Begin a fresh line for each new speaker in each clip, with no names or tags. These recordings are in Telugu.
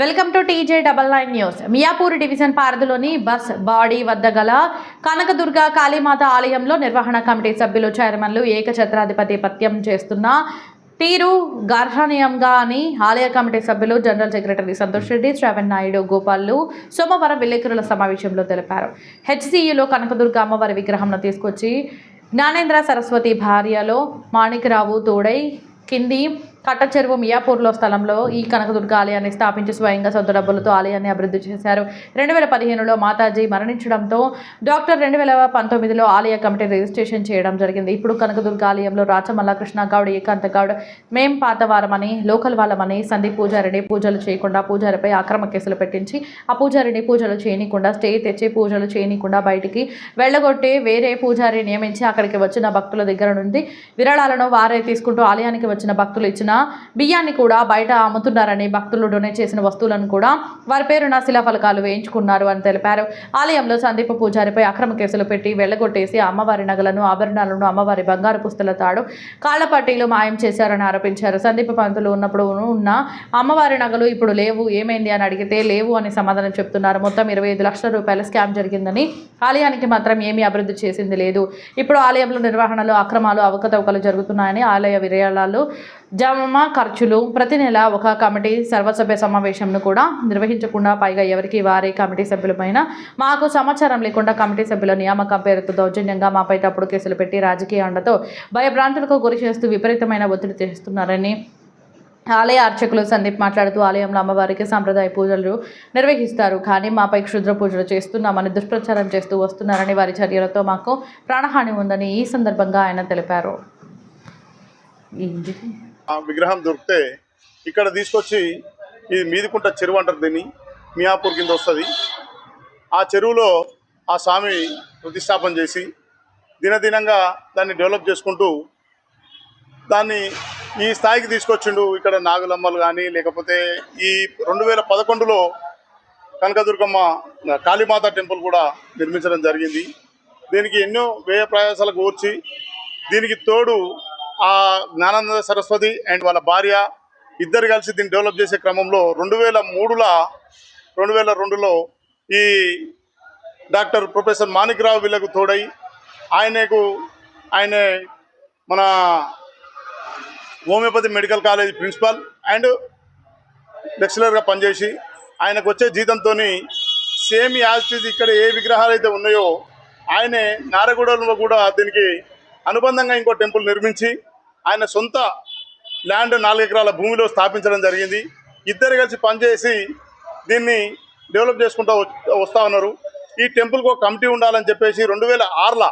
Welcome to TJ double nine news. Miyapur division పారధిలోని bus body వద్ద గల కనకదుర్గ కాళీమాత ఆలయంలో నిర్వహణ కమిటీ సభ్యులు చైర్మన్లు ఏకఛత్రాధిపత్యం చేస్తున్న తీరు గర్హనీయంగా అని ఆలయ కమిటీ సభ్యులు జనరల్ సెక్రటరీ సంతోష్ రెడ్డి శ్రవణ్ నాయుడు గోపాల్లు సోమవారం విలేకరుల సమావేశంలో తెలిపారు. హెచ్సియులో కనకదుర్గ అమ్మవారి విగ్రహంను తీసుకొచ్చి జ్ఞానేంద్ర సరస్వతి భార్యలో మాణిక్రావు తోడై కింది కట్టచెరువు మియాపూర్లో స్థలంలో ఈ కనకదుర్గ ఆలయాన్ని స్థాపించి స్వయంగా సొంత డబ్బులతో ఆలయాన్ని అభివృద్ధి చేశారు. రెండు వేల పదిహేనులో మాతాజీ మరణించడంతో డాక్టర్ రెండు వేల పంతొమ్మిదిలో ఆలయ కమిటీ రిజిస్ట్రేషన్ చేయడం జరిగింది. ఇప్పుడు కనకదుర్గ ఆలయంలో రాచమల్ల కృష్ణ గౌడ్ ఏకాంత గౌడ్ మేం పాతవారమని లోకల్ వాళ్ళమని సందీప్ పూజారిని పూజలు చేయకుండా పూజారిపై అక్రమ కేసులు పెట్టించి ఆ పూజారిని పూజలు చేయనీయకుండా స్టే తెచ్చి పూజలు చేయనీయకుండా బయటికి వెళ్ళగొట్టి వేరే పూజారి నియమించి అక్కడికి వచ్చిన భక్తుల దగ్గర నుండి విరాళాలను వారే తీసుకుంటూ ఆలయానికి వచ్చిన భక్తులు ఇచ్చిన బియ్యాన్ని కూడా బయట అమ్ముతున్నారని భక్తులు డొనేట్ చేసిన వస్తువులను కూడా వారి పేరున శిలాఫలకాలు వేయించుకున్నారు అని తెలిపారు. ఆలయంలో సందీప పూజారిపై అక్రమ కేసులు పెట్టి వెళ్ళగొట్టేసి అమ్మవారి నగలను ఆభరణాలను అమ్మవారి బంగారు పుస్తల తాడు కాళ్ళపట్టీలు మాయం చేశారని ఆరోపించారు. సందీప పంతులు ఉన్నప్పుడు ఉన్న అమ్మవారి నగలు ఇప్పుడు లేవు ఏమైంది అని అడిగితే లేవు అని సమాధానం చెప్తున్నారు. మొత్తం ఇరవై ఐదు లక్షల రూపాయల స్కామ్ జరిగిందని ఆలయానికి మాత్రం ఏమీ అభివృద్ధి చేసింది లేదు. ఇప్పుడు ఆలయంలో నిర్వహణలో అక్రమాలు అవకతవకలు జరుగుతున్నాయని ఆలయ విరయాలు జమ ఖర్చులు ప్రతి నెల ఒక కమిటీ సర్వసభ్య సమావేశంను కూడా నిర్వహించకుండా పైగా ఎవరికి వారి కమిటీ సభ్యులపైన మాకు సమాచారం లేకుండా కమిటీ సభ్యుల నియామకం పేరుతో దౌర్జన్యంగా మాపై తప్పుడు కేసులు పెట్టి రాజకీయ అండతో భయభ్రాంతులకు గురి చేస్తూ విపరీతమైన ఒత్తిడి చేస్తున్నారని ఆలయ అర్చకులు సందీప్ మాట్లాడుతూ ఆలయంలో అమ్మవారికి సాంప్రదాయ పూజలు నిర్వహిస్తారు. కానీ మాపై క్షుద్ర పూజలు చేస్తున్నామని దుష్ప్రచారం చేస్తూ వస్తున్నారని వారి చర్యలతో మాకు ప్రాణహాని ఉందని ఈ సందర్భంగా ఆయన తెలిపారు.
విగ్రహం దొరికితే ఇక్కడ తీసుకొచ్చి ఇది మీదికుంట చెరువు అంటారు దీన్ని మియాపూర్ కింద వస్తుంది. ఆ చెరువులో ఆ స్వామి ప్రతిష్టాపన చేసి దినదినంగా దాన్ని డెవలప్ చేసుకుంటూ దాన్ని ఈ స్థాయికి తీసుకొచ్చిండు ఇక్కడ నాగులమ్మలు కానీ లేకపోతే ఈ రెండు వేల పదకొండులో కనకదుర్గమ్మ కాళీమాత టెంపుల్ కూడా నిర్మించడం జరిగింది. దీనికి ఎన్నో వ్యయ ప్రయాసాలకు ఓర్చి దీనికి తోడు ఆ జ్ఞానానంద సరస్వతి అండ్ వాళ్ళ భార్య ఇద్దరు కలిసి దీన్ని డెవలప్ చేసే క్రమంలో రెండు వేల మూడులో రెండు వేల రెండులో ఈ డాక్టర్ ప్రొఫెసర్ మాణిక్రావు వీళ్ళకు తోడై ఆయనకు ఆయన మన homeopathy medical college principal and లెక్చరర్గా పనిచేసి ఆయనకు వచ్చే జీతంతో సేమ్ యాజ్ ఇక్కడ ఏ విగ్రహాలు అయితే ఉన్నాయో ఆయనే నారగూడలో కూడా దీనికి అనుబంధంగా ఇంకో టెంపుల్ నిర్మించి ఆయన సొంత ల్యాండ్ నాలుగు ఎకరాల భూమిలో స్థాపించడం జరిగింది. ఇద్దరు కలిసి పనిచేసి దీన్ని డెవలప్ చేసుకుంటూ వస్తూ ఉన్నారు. ఈ టెంపుల్కి ఒక కమిటీ ఉండాలని చెప్పేసి రెండు వేల ఆరులో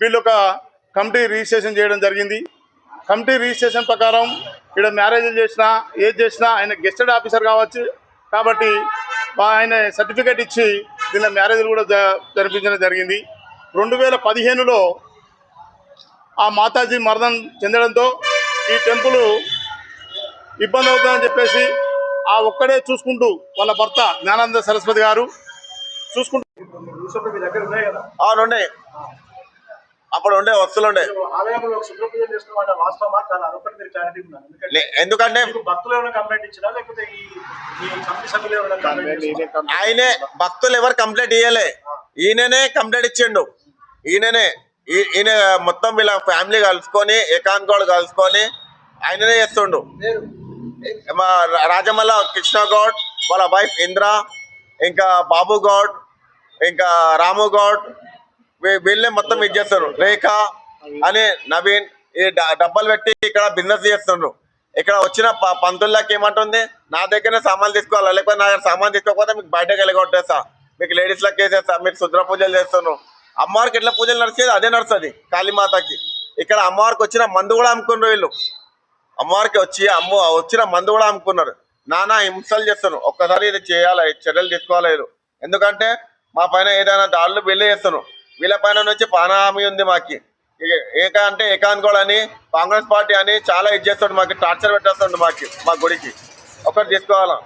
వీళ్ళు ఒక కమిటీ రిజిస్ట్రేషన్ చేయడం జరిగింది. కమిటీ రిజిస్ట్రేషన్ ప్రకారం ఇక్కడ మ్యారేజ్లు చేసినా ఏది చేసినా ఆయన గెస్టెడ్ ఆఫీసర్ కావచ్చు. కాబట్టి ఆయన సర్టిఫికేట్ ఇచ్చి దీనిలో మ్యారేజ్లు కూడా జ- జరిపించడం జరిగింది. రెండు వేల పదిహేనులో ఆ మాతాజీ మరణం చెందడంతో ఈ టెంపుల్ ఇబ్బంది అవుతుందని చెప్పేసి ఆ ఒక్కడే చూసుకుంటూ వాళ్ళ భర్త జ్ఞానానంద సరస్వతి గారు చూసుకుంటూ
అవునుండే అప్పుడు ఉండే వస్తువులు ఉండే.
ఎందుకంటే
ఆయనే భక్తులు ఎవరు కంప్లైంట్ ఇయ్యలే. ఈయననే కంప్లైంట్ ఇచ్చిండు. ఈయననే. ఈయన మొత్తం వీళ్ళ ఫ్యామిలీ కలుసుకొని ఏకాంత్ గౌడ్ కలుసుకొని ఆయననే చేస్తుండు. మా రాజమల్ల కృష్ణ గౌడ్ వాళ్ళ వైఫ్ ఇంద్ర ఇంకా బాబు గౌడ్ ఇంకా రాము గౌడ్ వీళ్ళే మొత్తం ఇది చేస్తారు రేఖ అని నవీన్ ఈ డ- పెట్టి ఇక్కడ బిజినెస్ చేస్తుండ్రు ఇక్కడ వచ్చిన ప- పంతుల్లాకి ఏమంటుంది? నా దగ్గరనే సామాన్లు తీసుకోవాలి? లేకపోతే నా దగ్గర సామాన్ తీసుకోకపోతే మీకు బయటకు వెళ్ళగొట్టేస్తా మీకు లేడీస్లకు వేసేస్తా. మీరు శుద్ర పూజలు చేస్తున్నారు అమ్మవారికి ఎట్లా పూజలు నడిచేది అదే నడుస్తుంది కాళీమాతకి. ఇక్కడ అమ్మవారికి వచ్చిన మందు కూడా అమ్ముకున్నారు వీళ్ళు. అమ్మవారికి వచ్చి అమ్మ వచ్చిన మందు కూడా అమ్ముకున్నారు. నానా హింసలు చేస్తాను ఒక్కసారి ఇది చేయాలి? చర్యలు తీసుకోవాలి ఎందుకంటే మా పైన ఏదైనా దాడులు వెళ్ళి చేస్తాను వీళ్ళ పైన నుంచి ప్రాణహామీ ఉంది మాకి. ఏకా అంటే ఏకాంత్ గౌడ్ అని కాంగ్రెస్ పార్టీ అని చాలా ఇది చేస్తాడు మాకు టార్చర్ పెట్టేస్తాడు మాకి మా గుడికి. ఒకటి తీసుకోవాలా?